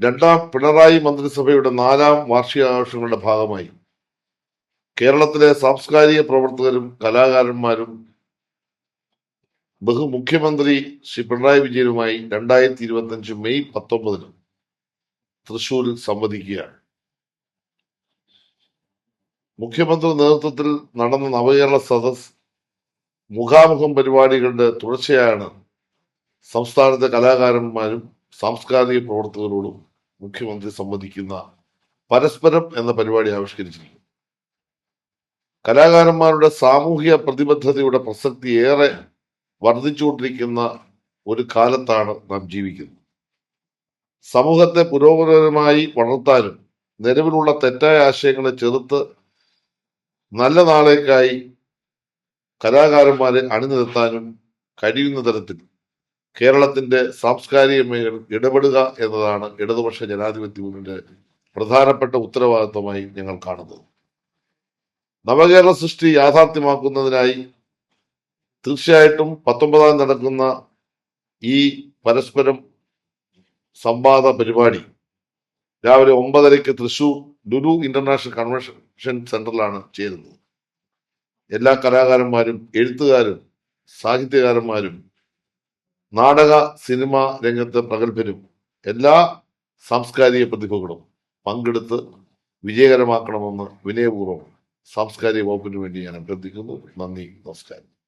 രണ്ടാം പിണറായി മന്ത്രിസഭയുടെ നാലാം വാർഷികാഘോഷങ്ങളുടെ ഭാഗമായി കേരളത്തിലെ സാംസ്കാരിക പ്രവർത്തകരും കലാകാരന്മാരും ബഹുമുഖ്യമന്ത്രി ശ്രീ പിണറായി വിജയനുമായി രണ്ടായിരത്തി ഇരുപത്തി അഞ്ച് മെയ് പത്തൊമ്പതിന് തൃശൂരിൽ സംവദിക്കുകയാണ്. മുഖ്യമന്ത്രി നേതൃത്വത്തിൽ നടന്ന നവകേരള സദസ് മുഖാമുഖം പരിപാടികളുടെ തുടർച്ചയാണ് സംസ്ഥാനത്തെ കലാകാരന്മാരും സാംസ്കാരിക പ്രവർത്തകരോടും മുഖ്യമന്ത്രി സംബന്ധിക്കുന്ന പരസ്പരം എന്ന പരിപാടി ആവിഷ്കരിച്ചിരിക്കുന്നു കലാകാരന്മാരുടെ സാമൂഹിക പ്രതിബദ്ധതയുടെ പ്രസക്തി ഏറെ വർദ്ധിച്ചുകൊണ്ടിരിക്കുന്ന ഒരു കാലത്താണ് നാം ജീവിക്കുന്നത്. സമൂഹത്തെ പുരോഗമനപരമായി വളർത്താനും നിലവിലുള്ള തെറ്റായ ആശയങ്ങളെ ചെറുത്ത് നല്ല നാളേക്കായി കലാകാരന്മാരെ അണിനിരത്താനും കഴിയുന്ന തരത്തിൽ കേരളത്തിന്റെ സാംസ്കാരിക മേഖല ഇടപെടുക എന്നതാണ് ഇടതുപക്ഷ ജനാധിപത്യ മുന്നിന്റെ പ്രധാനപ്പെട്ട ഉത്തരവാദിത്വമായി ഞങ്ങൾ കാണുന്നത്. നവകേരള സൃഷ്ടി യാഥാർത്ഥ്യമാക്കുന്നതിനായി തീർച്ചയായിട്ടും പത്തൊമ്പതാം നടക്കുന്ന ഈ പരസ്പരം സംവാദ പരിപാടി രാവിലെ ഒമ്പതരയ്ക്ക് തൃശൂർ ലുലു ഇന്റർനാഷണൽ കൺവെൻഷൻ സെന്ററിലാണ് ചേരുന്നത്. എല്ലാ കലാകാരന്മാരും എഴുത്തുകാരും സാഹിത്യകാരന്മാരും നാടക സിനിമ രംഗത്ത് പ്രഗത്ഭരും എല്ലാ സാംസ്കാരിക പ്രതിഭകളും പങ്കെടുത്ത് വിജയകരമാക്കണമെന്ന് വിനയപൂർവം സാംസ്കാരിക വകുപ്പിന് വേണ്ടി ഞാൻ അഭ്യർത്ഥിക്കുന്നു. നന്ദി നമസ്കാരം.